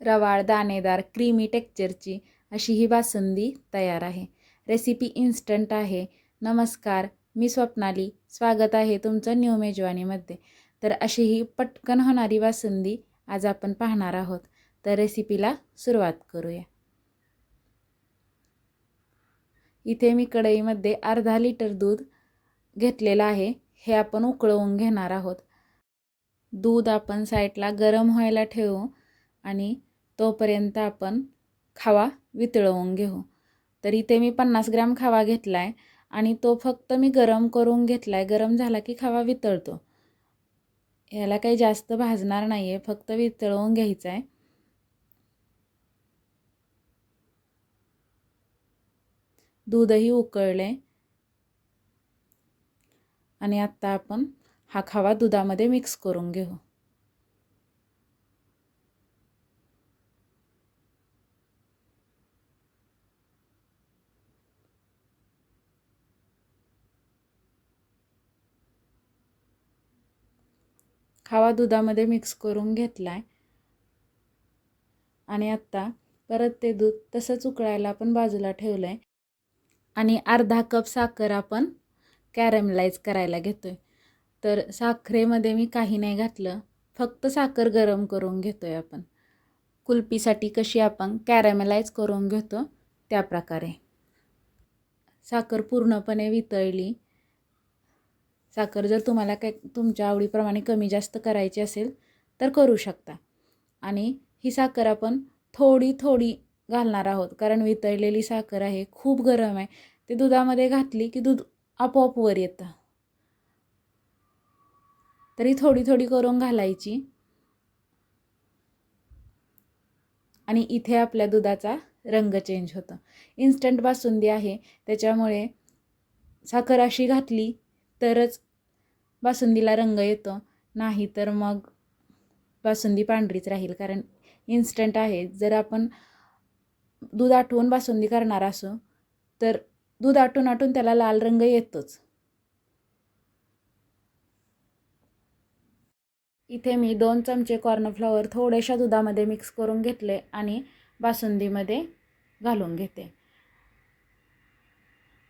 रवाळ दाणेदार क्रीमी टेक्चरची अशी ही बासुंदी तयार आहे. रेसिपी इन्स्टंट आहे. नमस्कार मी स्वप्नाली. स्वागत आहे तुमचं न्यू मेजवानीमध्ये तर अशी ही पटकन होणारी बासुंदी आज आपण पाहणार आहोत. तर रेसिपीला सुरुवात करूया. इथे मी कढईमध्ये अर्धा लिटर दूध घेतलेलं आहे. हे आपण उकळवून घेणार आहोत. दूध आपण साईडला गरम व्हायला ठेवू आणि तोपर्यंत आपण खावा वितळवून घेऊ. तर इथे मी पन्नास ग्रॅम खावा घेतला आहे आणि तो फक्त मी गरम करून घेतला आहे गरम झाला की खावा वितळतो. ह्याला काही जास्त भाजणार नाही आहे फक्त वितळवून घ्यायचं आहे दूधही उकळले. आणि आत्ता आपण हा खावा दुधामध्ये मिक्स करून घेऊ. खावा दुधामध्ये मिक्स करून घेतला आहे आणि आत्ता परत ते दूध तसंच उकळायला आपण बाजूला ठेवलं आहे आणि अर्धा कप साखर आपण कॅरमलाईज करायला घेतो आहे तर साखरेमध्ये मी काही नाही घातलं. फक्त साखर गरम करून घेतो आहे आपण. कुल्फीसाठी कशी आपण कॅरमलाईज करून घेतो त्या प्रकारे. साखर पूर्णपणे वितळली. साखर जर तुम्हाला काय तुमच्या आवडीप्रमाणे कमी जास्त करायची असेल तर करू शकता. आणि ही साखर आपण थोडी थोडी घालणार आहोत. कारण वितळलेली साखर आहे खूप गरम आहे. ते दुधामध्ये घातली की दूध आपोआप वर येतं. तरी थोडी थोडी करून घालायची. आणि इथे आपल्या दुधाचा रंग चेंज होतो. इन्स्टंट बासुंदी आहे. त्याच्यामुळे साखर अशी घातली तरच बासुंदीला रंग येतो. नाही तर मग बासुंदी पांढरीच राहील. कारण इन्स्टंट आहे. जर आपण दूध आठवून बासुंदी करणार असो तर दूध आटून आटून त्याला लाल रंग येतोच. इथे मी दोन चमचे कॉर्नफ्लॉवर थोड्याशा दुधामध्ये मिक्स करून घेतले आणि बासुंदीमध्ये घालून घेते.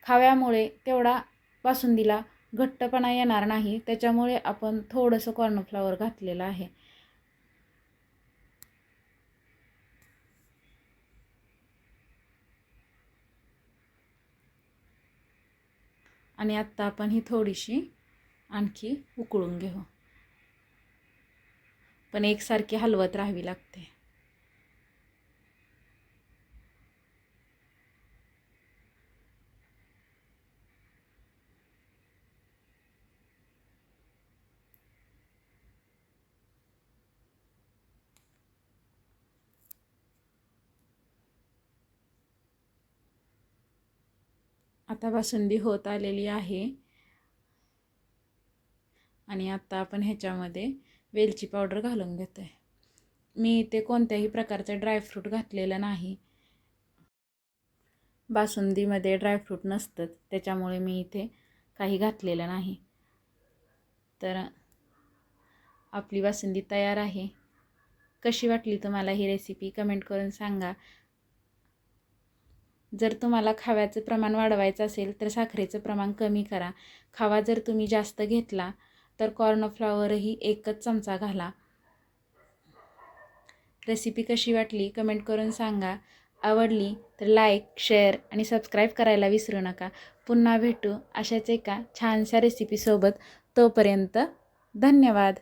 खाव्यामुळे तेवढा बासुंदीला घट्टपणा येणार नाही. त्याच्यामुळे आपण थोडंसं कॉर्नफ्लॉवर घातलेलं आहे. आणि आत्ता आपण ही थोडीशी आणखी उकळून घेऊ. पण एकसारखी हलवत राहावी लागते. आता बासुंदी होत आलेली आहे. आणि आता आपण ह्याच्यामध्ये वेलची पावडर घालून घेतो आहे मी इथे कोणत्याही प्रकारचं ड्रायफ्रूट घातलेलं नाही. बासुंदीमध्ये ड्रायफ्रूट नसतं त्याच्यामुळे मी इथे काही घातलेलं नाही. तर आपली बासुंदी तयार आहे. कशी वाटली तुम्हाला ही रेसिपी कमेंट करून सांगा. जर तुम्हाला खाव्याचं प्रमाण वाढवायचं असेल तर साखरेचं प्रमाण कमी करा. खावा जर तुम्ही जास्त घेतला तर कॉर्नफ्लॉवरही एकच चमचा घाला. रेसिपी कशी वाटली? कमेंट करून सांगा. आवडली तर लाईक शेअर आणि सबस्क्राईब करायला विसरू नका. पुन्हा भेटू अशाच एका छानशा रेसिपीसोबत तोपर्यंत धन्यवाद.